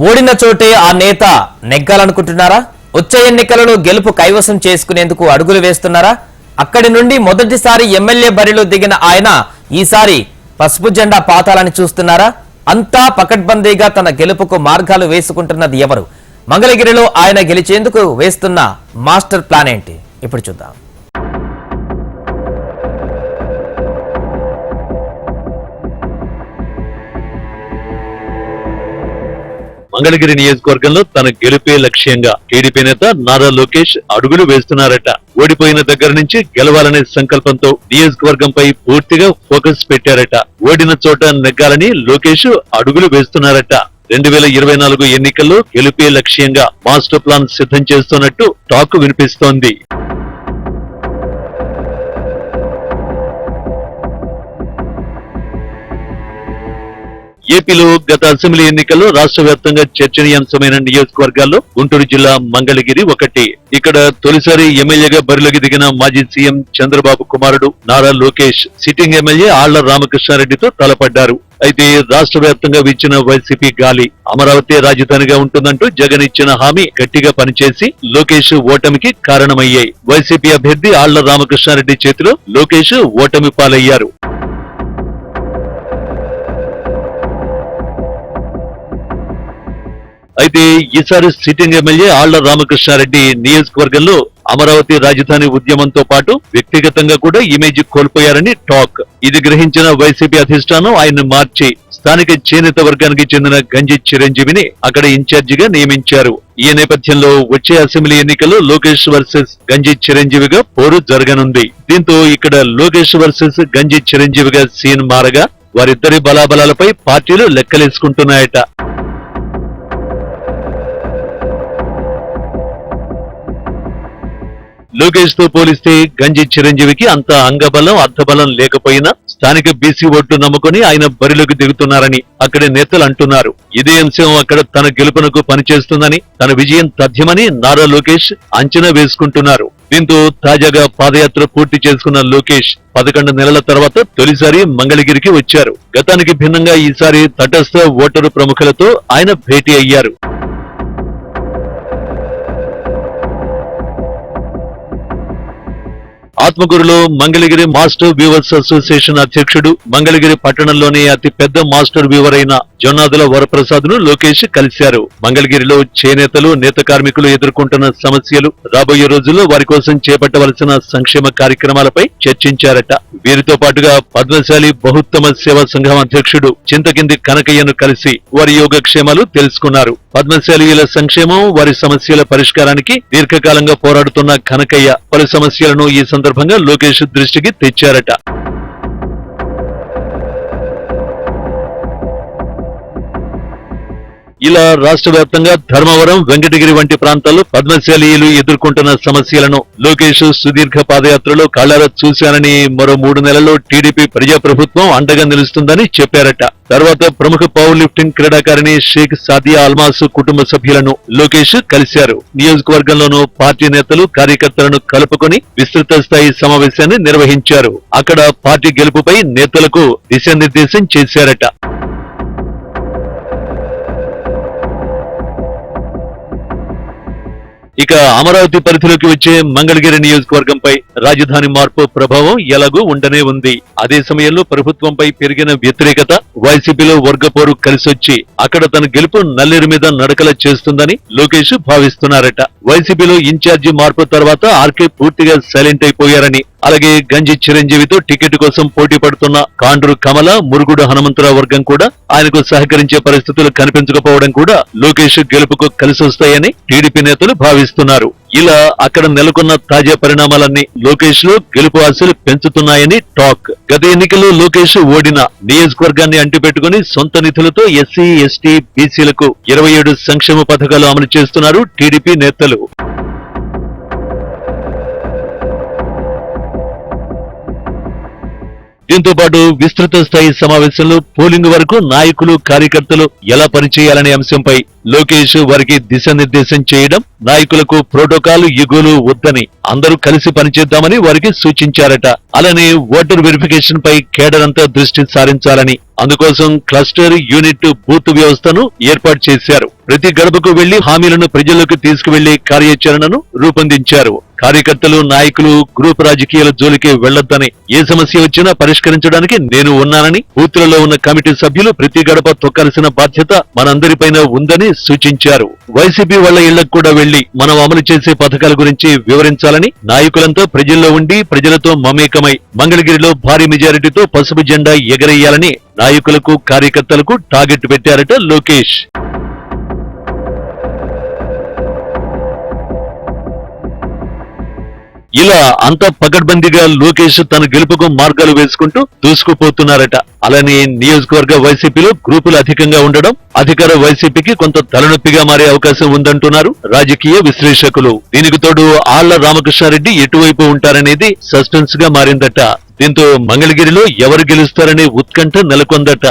ఓడిన చోటే ఆ నేత నెగ్గాలనుకుంటున్నారా? వచ్చే ఎన్నికలలో గెలుపు కైవసం చేసుకునేందుకు అడుగులు వేస్తున్నారా? అక్కడి నుండి మొదటిసారి ఎమ్మెల్యే బరిలో దిగిన ఆయన ఈసారి పసుపు జెండా పాతాలని చూస్తున్నారా? అంతా పకడ్బందీగా తన గెలుపుకు మార్గాలు వేసుకుంటున్నది ఎవరు? మంగళగిరిలో ఆయన గెలిచేందుకు వేస్తున్న మాస్టర్ ప్లాన్ ఏంటి? ఇప్పుడు చూద్దాం. మంగళగిరి నియోజకవర్గంలో తన గెలుపే లక్ష్యంగా టీడీపీ నేత నారా లోకేష్ అడుగులు వేస్తున్నారట. ఓడిపోయిన దగ్గర నుంచి గెలవాలనే సంకల్పంతో నియోజకవర్గంపై పూర్తిగా ఫోకస్ పెట్టారట. ఓడిన చోట నెగ్గాలని లోకేష్ అడుగులు వేస్తున్నారట. రెండు వేల ఇరవై నాలుగు ఎన్నికల్లో గెలుపే లక్ష్యంగా మాస్టర్ ప్లాన్ సిద్ధం చేస్తున్నట్టు టాక్ వినిపిస్తోంది. ఏపీలో గత అసెంబ్లీ ఎన్నికల్లో రాష్ట్ర వ్యాప్తంగా చర్చనీయాంశమైన నియోజకవర్గాల్లో గుంటూరు జిల్లా మంగళగిరి ఒకటి. ఇక్కడ తొలిసారి ఎమ్మెల్యేగా బరిలోకి దిగిన మాజీ సీఎం చంద్రబాబు కుమారుడు నారా లోకేష్ సిట్టింగ్ ఎమ్మెల్యే ఆళ్ళ రామకృష్ణారెడ్డితో తలపడ్డారు. అయితే రాష్ట్ర వ్యాప్తంగా విచ్చిన వైసీపీ గాలి అమరావతి రాజధానిగా ఉంటుందంటూ జగన్ ఇచ్చిన హామీ గట్టిగా పనిచేసి లోకేష్ ఓటమికి కారణమయ్యాయి. వైసీపీ అభ్యర్థి ఆళ్ళ రామకృష్ణారెడ్డి చేతిలో లోకేష్ ఓటమి పాలయ్యారు. అయితే ఈసారి సిట్టింగ్ ఎమ్మెల్యే ఆళ్ళ రామకృష్ణారెడ్డి నియోజకవర్గంలో అమరావతి రాజధాని ఉద్యమంతో పాటు వ్యక్తిగతంగా కూడా ఇమేజ్ కోల్పోయారని టాక్. ఇది గ్రహించిన వైసీపీ అధిష్టానం ఆయన మార్చి స్థానిక చేనేత వర్గానికి చెందిన గంజి చిరంజీవిని అక్కడ ఇన్ఛార్జిగా నియమించారు. ఈ నేపథ్యంలో వచ్చే అసెంబ్లీ ఎన్నికల్లో లోకేష్ వర్సెస్ గంజి చిరంజీవిగా పోరు జరగనుంది. దీంతో ఇక్కడ లోకేష్ వర్సెస్ గంజి చిరంజీవిగా సీన్ మారగా వారిద్దరి బలాబలాలపై పార్టీలు లెక్కలేసుకుంటున్నాయట. లోకేష్తో పోలిస్తే గంజి చిరంజీవికి అంత అంగబలం అర్థబలం లేకపోయినా స్థానిక బీసీ ఓట్లు నమ్ముకుని ఆయన బరిలోకి దిగుతున్నారని అక్కడి నేతలు అంటున్నారు. ఇదే అంశం అక్కడ తన గెలుపునకు పనిచేస్తుందని తన విజయం తథ్యమని నారా లోకేష్ అంచనా వేసుకుంటున్నారు. దీంతో తాజాగా పాదయాత్ర పూర్తి చేసుకున్న లోకేష్ పదకొండు నెలల తర్వాత తొలిసారి మంగళగిరికి వచ్చారు. గతానికి భిన్నంగా ఈసారి తటస్థ ఓటరు ప్రముఖులతో ఆయన భేటీ అయ్యారు. ఆత్మకూరులో మంగళగిరి మాస్టర్ వ్యూవర్స్ అసోసియేషన్ అధ్యక్షుడు మంగళగిరి పట్టణంలోని అతి పెద్ద మాస్టర్ వ్యూవర్ అయిన జొన్నాదుల వరప్రసాద్ను లోకేష్ కలిశారు. మంగళగిరిలో చేనేతలు నేత కార్మికులు ఎదుర్కొంటున్న సమస్యలు రాబోయే రోజుల్లో వారి కోసం చేపట్టవలసిన సంక్షేమ కార్యక్రమాలపై చర్చించారట. వీరితో పాటుగా పద్మశాలి బహుత్తమ సేవా సంఘం అధ్యక్షుడు చింతకింది కనకయ్యను కలిసి వారి యోగక్షేమాలు తెలుసుకున్నారు. పద్మశాలీల సంక్షేమం వారి సమస్యల పరిష్కారానికి దీర్ఘకాలంగా పోరాడుతున్న కనకయ్య పలు సమస్యలను ఈ సందర్భంగా లోకేష్ దృష్టికి తెచ్చారట. ఇలా రాష్ట్ర వ్యాప్తంగా ధర్మవరం వెంకటగిరి వంటి ప్రాంతాల్లో పద్మశాలీయులు ఎదుర్కొంటున్న సమస్యలను లోకేష్ సుదీర్ఘ పాదయాత్రలో కళ్ళారా చూశానని మరో మూడు నెలల్లో టీడీపీ ప్రజాప్రభుత్వం అండగా నిలుస్తుందని చెప్పారట. తర్వాత ప్రముఖ పవర్ లిఫ్టింగ్ క్రీడాకారిణి షేక్ సాదియా అల్మాస్ కుటుంబ సభ్యులను లోకేష్ కలిశారు. నియోజకవర్గంలోనూ పార్టీ నేతలు కార్యకర్తలను కలుపుకొని విస్తృత స్థాయి సమావేశాన్ని నిర్వహించారు. అక్కడ పార్టీ గెలుపుపై నేతలకు దిశానిర్దేశం చేశారట. ఇక అమరావతి పరిధిలోకి వచ్చే మంగళగిరి నియోజకవర్గంపై రాజధాని మార్పు ప్రభావం ఎలాగూ ఉండనే ఉంది. అదే సమయంలో ప్రభుత్వంపై పెరిగిన వ్యతిరేకత వైసీపీలో వర్గపోరు కలిసొచ్చి అక్కడ తన గెలుపు నల్లేరు మీద నడకల చేస్తుందని లోకేష్ భావిస్తున్నారట. వైసీపీలో ఇన్ఛార్జి మార్పు తర్వాత ఆర్కే పూర్తిగా సైలెంట్ అయిపోయారని అలాగే గంజి చిరంజీవితో టికెట్ కోసం పోటీ పడుతున్న కాండ్రు కమల మురుగుడు హనుమంతరావు వర్గం కూడా ఆయనకు సహకరించే పరిస్థితులు కనిపించకపోవడం కూడా లోకేష్ గెలుపుకు కలిసొస్తాయని టీడీపీ నేతలు భావిస్తున్నారు. ఇలా అక్కడ నెలకొన్న తాజా పరిణామాలన్నీ లోకేష్లో గెలుపు ఆశలు పెంచుతున్నాయని టాక్. గత ఎన్నికల్లో లోకేష్ ఓడిన నియోజకవర్గాన్ని అంటిపెట్టుకుని సొంత నిధులతో ఎస్సీ ఎస్టీ బీసీలకు ఇరవై ఏడు సంక్షేమ పథకాలు అమలు చేస్తున్నారు టీడీపీ నేతలు. దీంతో పాటు విస్తృత స్థాయి సమావేశంలో పోలింగ్ వరకు నాయకులు కార్యకర్తలు ఎలా పనిచేయాలనే అంశంపై లోకేష్ వారికి దిశానిర్దేశం చేయడం నాయకులకు ప్రోటోకాల్ ఎగులు వద్దని అందరూ కలిసి పనిచేద్దామని వారికి సూచించారట. అలానే ఓటర్ వెరిఫికేషన్ పై కేడర్ అంతా దృష్టి సారించాలని అందుకోసం క్లస్టర్ యూనిట్ బూత్ వ్యవస్థను ఏర్పాటు చేశారు. ప్రతి గడపకు వెళ్ళి హామీలను ప్రజల్లోకి తీసుకువెళ్ళే కార్యాచరణను రూపొందించారు. కార్యకర్తలు నాయకులు గ్రూప్ రాజకీయాల జోలికి వెళ్ళొద్దని ఏ సమస్య వచ్చినా పరిష్కరించడానికి నేను ఉన్నానని బూత్లలో ఉన్న కమిటీ సభ్యులు ప్రతి గడప తొక్కాల్సిన బాధ్యత మనందరిపైన ఉందని సూచించారు. వైసీపీ వాళ్ళ ఇళ్ళకు కూడా వెళ్ళి మనం అమలు చేసే పథకాల గురించి వివరించాలని నాయకులంతా ప్రజల్లో ఉండి ప్రజలతో మమేకమై మంగళగిరిలో భారీ మెజారిటీతో పసుపు జెండా ఎగరేయాలని నాయకులకు కార్యకర్తలకు టార్గెట్ పెట్టారట లోకేష్. ఇలా అంత పకడ్బందీగా లోకేష్ తన గెలుపుకు మార్గాలు వేసుకుంటూ దూసుకుపోతున్నారట. అలానే నియోజకవర్గ వైసీపీలో గ్రూపులు అధికంగా ఉండడం అధికార వైసీపీకి కొంత తలనొప్పిగా మారే అవకాశం ఉందంటున్నారు రాజకీయ విశ్లేషకులు. దీనికి తోడు ఆళ్ళ రామకృష్ణారెడ్డి ఎటువైపు ఉంటారనేది సస్పెన్స్గా మారిందట దీంతో మంగళగిరిలో ఎవరు గెలుస్తారనే ఉత్కంఠ నెలకొందట.